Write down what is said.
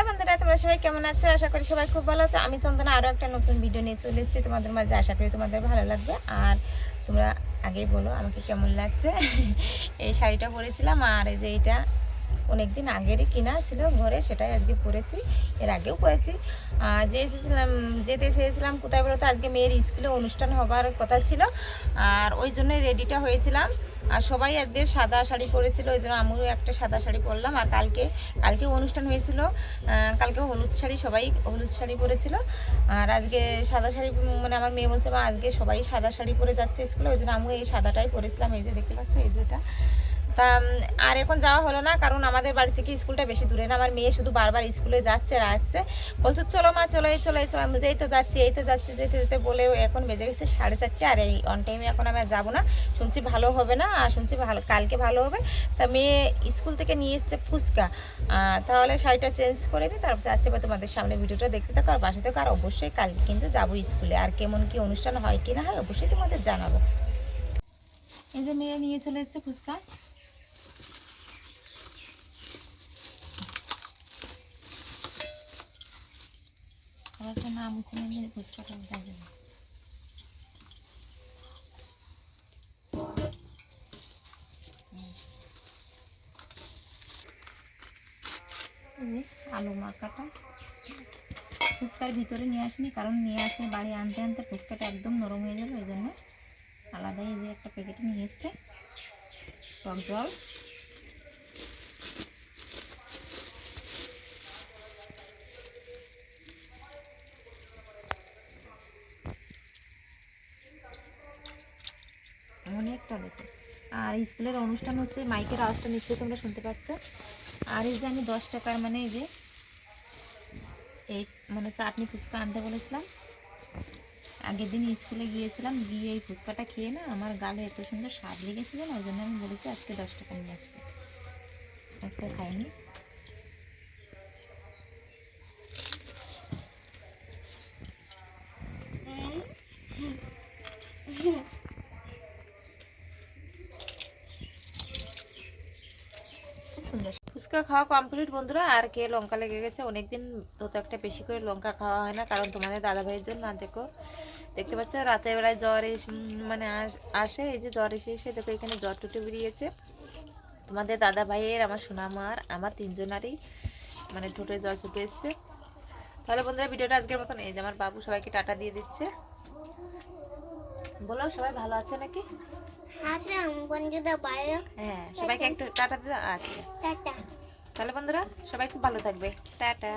Hello বন্ধুরা, তোমরা সবাই কেমন আছো? আশা করি সবাই খুব ভালো আছো। আমি চন্দনা আরও একটা নতুন ভিডিও নিয়ে চলে এসেছি। তোমাদের মাঝে আশা করি তোমাদের ভালো লাগবে। আর তোমরা আগেই বলো আমাকে কেমন লাগছে। এই শাড়িটা পরেছিলাম, আর এই যে এইটা অনেকদিন আগেরই কিনা ছিল ঘরে, সেটাই আজকে পরেছি। এর আগেও পরেছি। আর যে এসেছিলাম, যেতে এসেছিলাম কোথায় বলতো আজকে মেয়ের স্কুলে অনুষ্ঠান হবার কথা ছিল। আর ওই জন্যই রেডিটা হয়েছিলাম। আর সবাই আজকে সাদা শাড়ি পরেছিল, ওই জন্য আমিও একটা সাদা শাড়ি পরলাম। আর কালকে কালকে অনুষ্ঠান হয়েছিল কালকে হলুদ শাড়ি, সবাই হলুদ শাড়ি পরেছিল। আর আজকে সাদা শাড়ি মানে আমার মেয়ে বলছে, মা, আজকে সবাই সাদা শাড়ি পরে যাচ্ছে স্কুলে। ওই জন্য আমিও এই সাদাটাই পরেছিলাম, এই যে দেখতে পাচ্ছি, এই যেটা তা আর এখন যাওয়া হলো না, কারণ আমাদের বাড়ি থেকে স্কুলটা বেশি দূরে না। আমার মেয়ে শুধু বারবার স্কুলে যাচ্ছে আর আসছে। বলছে, চলো মা, চলো এই চলো এই, চলো। আমি এই তো যাচ্ছি, এই তো যাচ্ছি। যেতে যেতে বলে এখন বেজে গেছে সাড়ে চারটে আর এই অন টাইমে এখন আমি আর যাব না। শুনছি ভালো হবে না, আর শুনছি ভালো, কালকে ভালো হবে। তা মেয়ে স্কুল থেকে নিয়ে এসছে ফুচকা। তাহলে শাড়িটা চেঞ্জ করে নিই তারপর আসছে বা তোমাদের সামনে ভিডিওটা দেখতে থাকো। আর বাসা থেকে, আর অবশ্যই কালকে কিন্তু যাব স্কুলে। আর কেমন কি অনুষ্ঠান হয় কি না হয় অবশ্যই তোমাদের জানাব। এই যে মেয়ে নিয়ে চলে এসছে ফুচকা। তো নাম হচ্ছে নিয়ে ফুচকাটা দেবে এই আলু মাখাটা। ফুচকার ভিতরে নিয়ে আসিনি, কারণ নিয়ে আসলে বাড়ি আনতে আনতে ফুচকাটা একদম নরম হয়ে যাবে, ওই জন্য আলাদাই যে একটা প্যাকেটে নিয়ে এসছে। টক জল। লেগে আর স্কুলের অনুষ্ঠান হচ্ছে মাইকের আওয়াজটা নিশ্চয়ই তোমরা শুনতে পাচ্ছ। আর এই যে আমি দশ টাকার মানে এই যে এই মানে চাটনি ফুচকা আনতে বলেছিলাম। আগের দিন স্কুলে গিয়েছিলাম, গিয়ে এই ফুচকাটা খেয়ে না আমার গালে এত সুন্দর স্বাদ লেগেছিল না, ওই জন্য আমি বলেছি আজকে দশ টাকা নিয়ে আসতে। একটা খাইনি খুব সুন্দর ফুচকা খাওয়া কমপ্লিট বন্ধুরা আর কে লঙ্কা লেগে গেছে অনেকদিন তো তো একটা বেশি করে লঙ্কা খাওয়া হয় না কারণ তোমাদের দাদা ভাইয়ের জন্য আর দেখো দেখতে পাচ্ছ রাতের বেলায় জ্বর মানে আস- আসে এই যে জ্বর এসে এসে দেখো এখানে জ্বর টুটে বেরিয়েছে। তোমাদের দাদা ভাইয়ের আমার সোনামার আমার তিনজনারই মানে ঠোঁটে জ্বর ছুটে এসছে। তাহলে বন্ধুরা ভিডিওটা আজকের মতন এই যে আমার বাবু সবাইকে টাটা দিয়ে দিচ্ছে। বলো সবাই ভালো আছে নাকি? আচ্ছা হ্যাঁ সবাইকে একটু টাটা দিতে আচ্ছা। টাটা। তাহলে বন্ধুরা সবাই খুব ভালো থাকবে। টাটা।